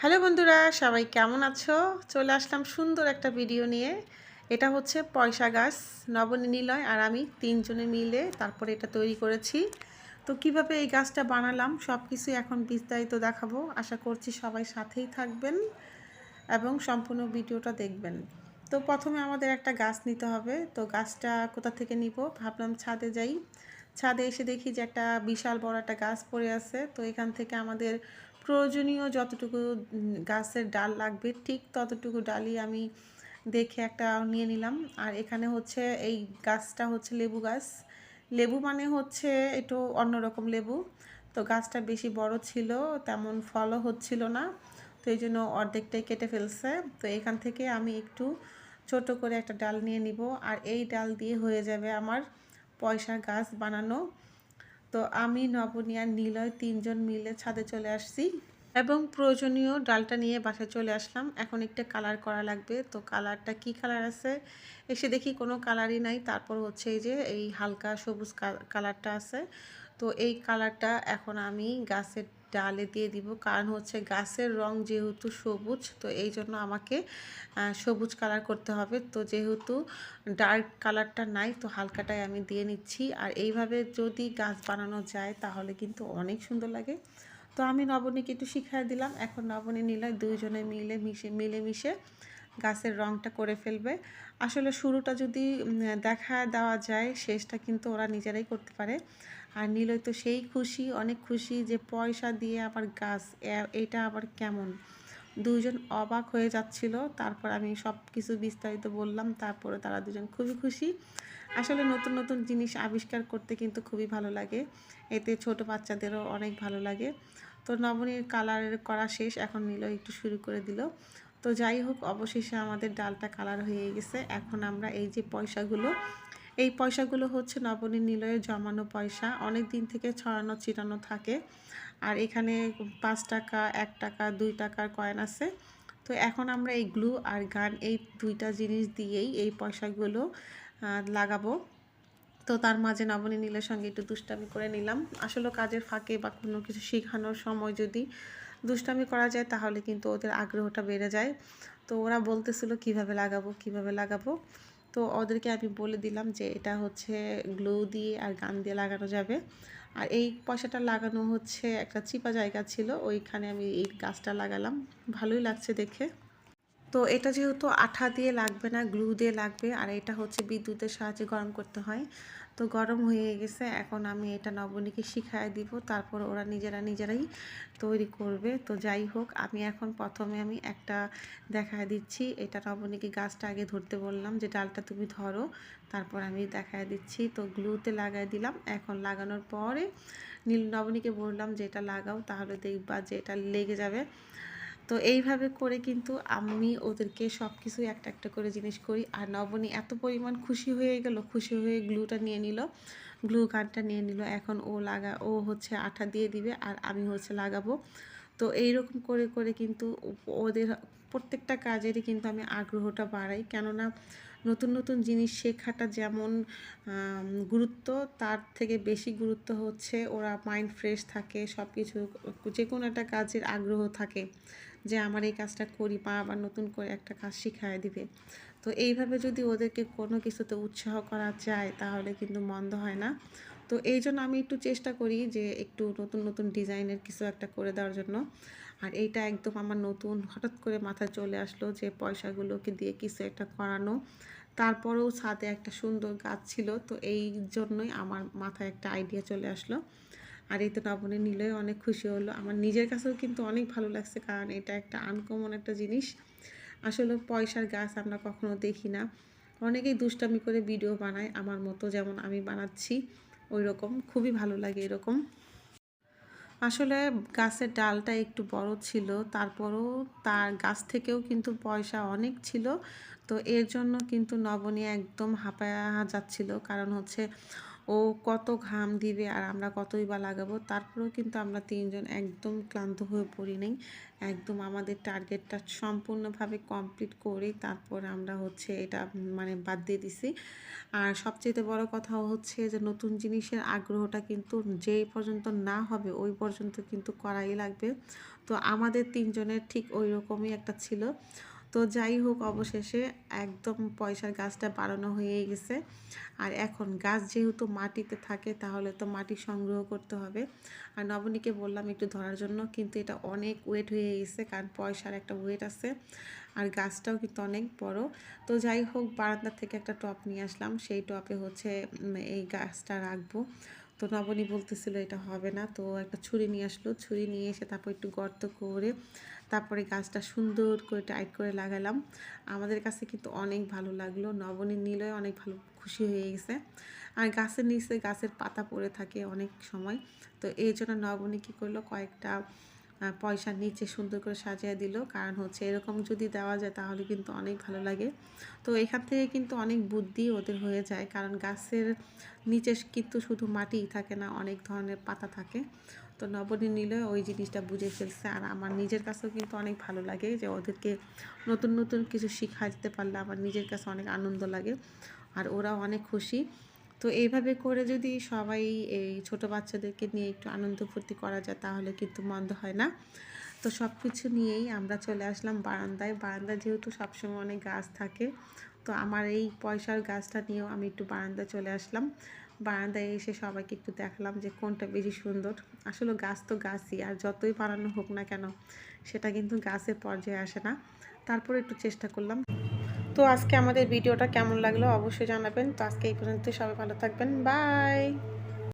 Hello বন্ধুরা, সবাই কেমন আছো? চলে আসলাম সুন্দর একটা ভিডিও নিয়ে। এটা হচ্ছে পয়সা গাছ নবনী নিলয় আর আমি তিনজনে মিলে তারপরে এটা তৈরি করেছি। তো কীভাবে এই গাছটা বানালাম সব কিছু এখন বিস্তারিত দেখাবো। আশা করছি সবাই সাথেই থাকবেন এবং সম্পূর্ণ ভিডিওটা দেখবেন। তো প্রথমে আমাদের একটা গাছ নিতে হবে। তো গাছটা কোথা থেকে নিব? ভাবলাম ছাদে যাই। ছাদে এসে দেখি যে একটা বিশাল বড় একটা গাছ পড়ে আছে। তো এখান থেকে আমাদের প্রয়োজনীয় যতটুকু গাছের ডাল লাগবে, ঠিক ততটুকু ডালই আমি দেখে একটা নিয়ে নিলাম। আর এখানে হচ্ছে এই গাছটা হচ্ছে লেবু গাছ। লেবু মানে হচ্ছে একটু অন্যরকম লেবু। তো গাছটা বেশি বড় ছিল, তেমন ফলও হচ্ছিল না। তো এই জন্য অর্ধেকটাই কেটে ফেলছে। তো এখান থেকে আমি একটু ছোট করে একটা ডাল নিয়ে নিব। আর এই ডাল দিয়ে হয়ে যাবে আমার পয়সা গাছ বানানো। তো আমি, নবনী আর নিলয় তিনজন মিলে ছাদে চলে আসছি এবং প্রয়োজনীয় ডালটা নিয়ে বাসায় চলে আসলাম। এখন একটা কালার করা লাগবে। তো কালারটা কি কালার আছে? এসে দেখি কোনো কালারই নাই। তারপর হচ্ছে এই যে, এই হালকা সবুজ কালারটা আছে। তো এই কালারটা এখন আমি গাছের ডালে দিয়ে দিব। কারণ হচ্ছে গাছের রং যেহেতু সবুজ, তো এই জন্য আমাকে সবুজ কালার করতে হবে। তো যেহেতু ডার্ক কালারটা নাই, তো হালকাটাই আমি দিয়ে নিচ্ছি। আর এইভাবে যদি গাছ বানানো যায়, তাহলে কিন্তু অনেক সুন্দর লাগে। তো আমি নবনীকে একটু শিখাই দিলাম। এখন নবনী নিলয় দুইজনে মিলে মিশে মিলে মিশে গাছের রংটা করে ফেলবে। আসলে শুরুটা যদি দেখা দেওয়া যায়, শেষটা কিন্তু ওরা নিজেরাই করতে পারে। আর নিলয় তো সেই খুশি, অনেক খুশি যে পয়সা দিয়ে আবার গাছ এটা আবার কেমন? দুজন অবাক হয়ে যাচ্ছিল, তারপর আমি সব কিছু বিস্তারিত বললাম, তারপরে তারা দুজন খুবই খুশি। আসলে নতুন নতুন জিনিস আবিষ্কার করতে কিন্তু খুবই ভালো লাগে, এতে ছোট বাচ্চাদেরও অনেক ভালো লাগে। তো নবনীর কালার করা শেষ, এখন নিল একটু শুরু করে দিল। তো যাই হোক, অবশেষে আমাদের ডালটা কালার হয়ে গেছে, এখন আমরা এই যে পয়সাগুলো এই পয়সাগুলো হচ্ছে নবনীর নিলয়ে জমানো পয়সা। অনেক দিন থেকে ছড়ানো ছিটানো থাকে। আর এখানে পাঁচ টাকা, এক টাকা, দুই টাকার কয়েন আছে। তো এখন আমরা এই গ্লু আর গান এই দুইটা জিনিস দিয়েই এই পয়সাগুলো লাগাবো। তো তার মাঝে নবনী নীলের সঙ্গে একটু দুষ্টামি করে নিলাম। আসলে কাজের ফাঁকে বা কোনো কিছু শেখানোর সময় যদি দুষ্টামি করা যায়, তাহলে কিন্তু ওদের আগ্রহটা বেড়ে যায়। তো ওরা বলতেছিল, কীভাবে লাগাবো? কীভাবে লাগাবো? তো ওদেরকে আমি বলে দিলাম যে এটা হচ্ছে গ্লো দিয়ে আর গান দিয়ে লাগানো যাবে। আর এই পয়সাটা লাগানো হচ্ছে একটা চিপা জায়গা ছিল, ওইখানে আমি এই গাছটা লাগালাম। ভালোই লাগছে দেখে। তো এটা যেহেতু আঠা দিয়ে লাগবে না, গ্লু দিয়ে লাগবে, আর এটা হচ্ছে বিদ্যুতের সাহায্যে গরম করতে হয়। তো গরম হয়ে গেছে, এখন আমি এটা নবনীকে শিখাই দিব, তারপর ওরা নিজেরা নিজেরাই তৈরি করবে। তো যাই হোক, আমি এখন প্রথমে আমি একটা দেখায় দিচ্ছি, এটা নবনীকে গাছটা আগে ধরতে বললাম যে, ডালটা তুমি ধরো। তারপর আমি দেখায় দিচ্ছি, তো গ্লুতে লাগাই দিলাম। এখন লাগানোর পরে নীল, নবনীকে বললাম যে, এটা লাগাও, তাহলে দেখবা যে, এটা লেগে যাবে। তো এইভাবে করে কিন্তু আমি ওদেরকে সব কিছু একটা একটা করে জিনিস করি। আর নবনী এত পরিমাণ খুশি হয়ে গেল, খুশি হয়ে গ্লুটা নিয়ে নিল, গ্লু গানটা নিয়ে নিল। এখন ও লাগা, ও হচ্ছে আঠা দিয়ে দিবে আর আমি হচ্ছে লাগাবো। তো এইরকম করে করে কিন্তু ওদের প্রত্যেকটা কাজেরই কিন্তু আমি আগ্রহটা বাড়াই। কেননা নতুন নতুন জিনিস শেখাটা যেমন গুরুত্ব, তার থেকে বেশি গুরুত্ব হচ্ছে ওরা মাইন্ড ফ্রেশ থাকে সব কিছু যে কোনো একটা কাজের আগ্রহ থাকে যে আমার এই কাজটা করি বা আবার নতুন করে একটা কাজ শিখায় দিবে। তো এইভাবে যদি ওদেরকে কোনো কিছুতে উৎসাহ করা যায় তাহলে কিন্তু মন্দ হয় না। তো এই জন্য আমি একটু চেষ্টা করি যে একটু নতুন নতুন ডিজাইনের কিছু একটা করে দেওয়ার জন্য। আর এইটা একদম আমার নতুন, হঠাৎ করে মাথায় চলে আসলো যে পয়সাগুলোকে দিয়ে কিছু একটা করানো। তারপরেও ছাদে একটা সুন্দর গাছ ছিল, তো এই জন্যই আমার মাথায় একটা আইডিয়া চলে আসলো। আর এই তো নবনে নিলেও অনেক খুশি হলো। আমার নিজের কাছেও কিন্তু অনেক ভালো লাগছে, কারণ এটা একটা আনকমন একটা জিনিস। আসলে পয়সার গাছ আমরা কখনো দেখি না। অনেকেই দুষ্টামি করে ভিডিও বানায়, আমার মতো যেমন আমি বানাচ্ছি। ওই রকম খুবই ভালো লাগে এরকম। আসলে গাছের ডালটা একটু বড় ছিল, তারপরও তার গাছ থেকেও কিন্তু পয়সা অনেক ছিল। তো এর জন্য কিন্তু নবনী একদম হাঁপায়া যাচ্ছিল। কারণ হচ্ছে ও কত ঘাম দিবে আর আমরা কতই বা লাগাবো, তারপরেও কিন্তু আমরা তিনজন একদম ক্লান্ত হয়ে পড়ি নাই। একদম আমাদের টার্গেটটা সম্পূর্ণভাবে কমপ্লিট করে তারপর আমরা হচ্ছে এটা মানে বাদ দিয়ে দিছি। আর সবচেয়ে বড় কথা হচ্ছে যে নতুন জিনিসের আগ্রহটা কিন্তু যেই পর্যন্ত না হবে ওই পর্যন্ত কিন্তু করাই লাগবে। তো আমাদের তিনজনের ঠিক ওই রকমই একটা ছিল। তো যাই হোক, অবশেষে একদম পয়সার গাছটা বাড়ানো হয়ে গেছে। আর এখন গাছ যেহেতু মাটিতে থাকে, তাহলে তো মাটি সংগ্রহ করতে হবে। আর নবনীকে বললাম একটু ধরার জন্য, কিন্তু এটা অনেক ওয়েট হয়ে গেছে, কারণ পয়সার একটা ওয়েট আছে। আর গাছটাও কিন্তু অনেক বড়। তো যাই হোক বারান্দার থেকে একটা টপ নিয়ে আসলাম। সেই টপে হচ্ছে এই গাছটা রাখব। তো নবনী বলতেছিল, এটা হবে না। তো একটা ছুরি নিয়ে আসলো। ছুরি নিয়ে এসে তারপর একটু গর্ত করে তারপরে গাছটা সুন্দর করে টাইট করে লাগালাম। আমাদের কাছে কিন্তু অনেক ভালো লাগল। নবনী নিলয় অনেক ভালো খুশি হয়ে গেছে। আর গাছের নিচে গাছের পাতা পড়ে থাকে অনেক সময়। তো এই জন্য নবনী কী করল, কয়েকটা পয়সা নিচে সুন্দর করে সাজিয়ে দিল। কারণ হচ্ছে এরকম যদি দেওয়া যায় তাহলে কিন্তু অনেক ভালো লাগে। তো এখান থেকে কিন্তু অনেক বুদ্ধি ওদের হয়ে যায়। কারণ গাছের নিচে কিন্তু শুধু মাটিই থাকে না, অনেক ধরনের পাতা থাকে। তো নবনী নিলে ওই জিনিসটা বুঝে ফেলছে। আর আমার নিজের কাছেও কিন্তু অনেক ভালো লাগে যে ওদেরকে নতুন নতুন কিছু শিখাতে পারলে আমার নিজের কাছে অনেক আনন্দ লাগে। আর ওরাও অনেক খুশি। তো এইভাবে করে যদি সবাই এই ছোট বাচ্চাদেরকে নিয়ে একটু আনন্দ ফুর্তি করা যায়, তাহলে কিন্তু মন্দ হয় না। তো সব কিছু নিয়েই আমরা চলে আসলাম বারান্দায়। বারান্দায় যেহেতু সবসময় অনেক গাছ থাকে, তো আমার এই পয়সার গাছটা নিয়েও আমি একটু বারান্দায় চলে আসলাম। বারান্দায় এসে সবাইকে একটু দেখালাম যে কোনটা বেশি সুন্দর। আসলে গাছ তো গাছই, আর যতই বানানো হোক না কেন, সেটা কিন্তু গাছের পর্যায়ে আসে না। তারপরে একটু চেষ্টা করলাম। তো আজকে আমাদের ভিডিওটা কেমন লাগল অবশ্যই জানাবেন। তো আজকে এই পর্যন্ত সবাই ভালো থাকবেন। বাই